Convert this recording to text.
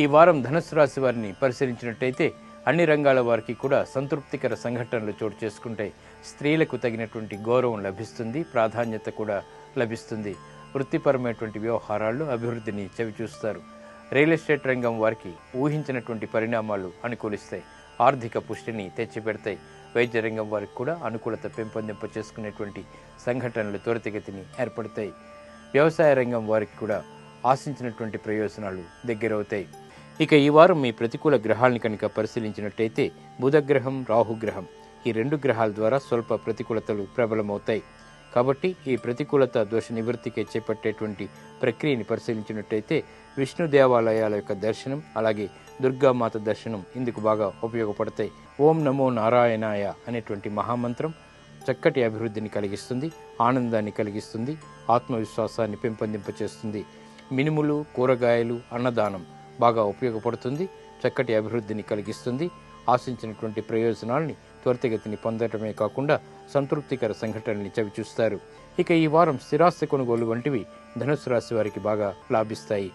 ఈ వారం ధనుసు రాశి వారిని పరిశీలించినట్టయితే అన్ని రంగాల వారికి కూడా సంతృప్తికర సంఘటనలు చోటు చేసుకుంటే స్త్రీలకు తగినటువంటి గౌరవం లభిస్తుంది ప్రాధాన్యత కూడా లభిస్తుంది. వృత్తిపరమైనటువంటి వ్యవహారాల్లో అభివృద్ధిని చవిచూస్తారు రియల్ ఎస్టేట్ రంగం వారికి ఊహించినటువంటి పరిణామాలు అనుకూలిస్తాయి ఆర్థిక పుష్టిని తెచ్చిపెడతాయి. వైద్య రంగం వారికి కూడా అనుకూలత పెంపొందింప చేసుకునేటువంటి సంఘటనలు త్వరితగతిని ఏర్పడతాయి. వ్యవసాయ రంగం వారికి కూడా ఆశించినటువంటి ప్రయోజనాలు దగ్గరవుతాయి. ఇక ఈ వారం మీ ప్రతికూల గ్రహాలను కనుక పరిశీలించినట్టయితే బుధగ్రహం రాహుగ్రహం ఈ రెండు గ్రహాల ద్వారా స్వల్ప ప్రతికూలతలు ప్రబలమవుతాయి. కాబట్టి ఈ ప్రతికూలత దోష నివృత్తికి చేపట్టేటువంటి ప్రక్రియని పరిశీలించినట్టయితే విష్ణు దేవాలయాల యొక్క దర్శనం అలాగే దుర్గామాత దర్శనం ఇందుకు బాగా ఉపయోగపడతాయి. ఓం నమో నారాయణాయ అనేటువంటి మహామంత్రం చక్కటి అభివృద్ధిని కలిగిస్తుంది ఆనందాన్ని కలిగిస్తుంది ఆత్మవిశ్వాసాన్ని పెంపొందింపచేస్తుంది. మినుములు కూరగాయలు అన్నదానం బాగా ఉపయోగపడుతుంది చక్కటి అభివృద్ధిని కలిగిస్తుంది. ఆశించినటువంటి ప్రయోజనాల్ని త్వరితగతిని పొందటమే కాకుండా సంతృప్తికర సంఘటనల్ని చవిచూస్తారు. ఇక ఈ వారం స్థిరాస్తి కొనుగోలు వంటివి ధనుసు రాశి వారికి బాగా లాభిస్తాయి.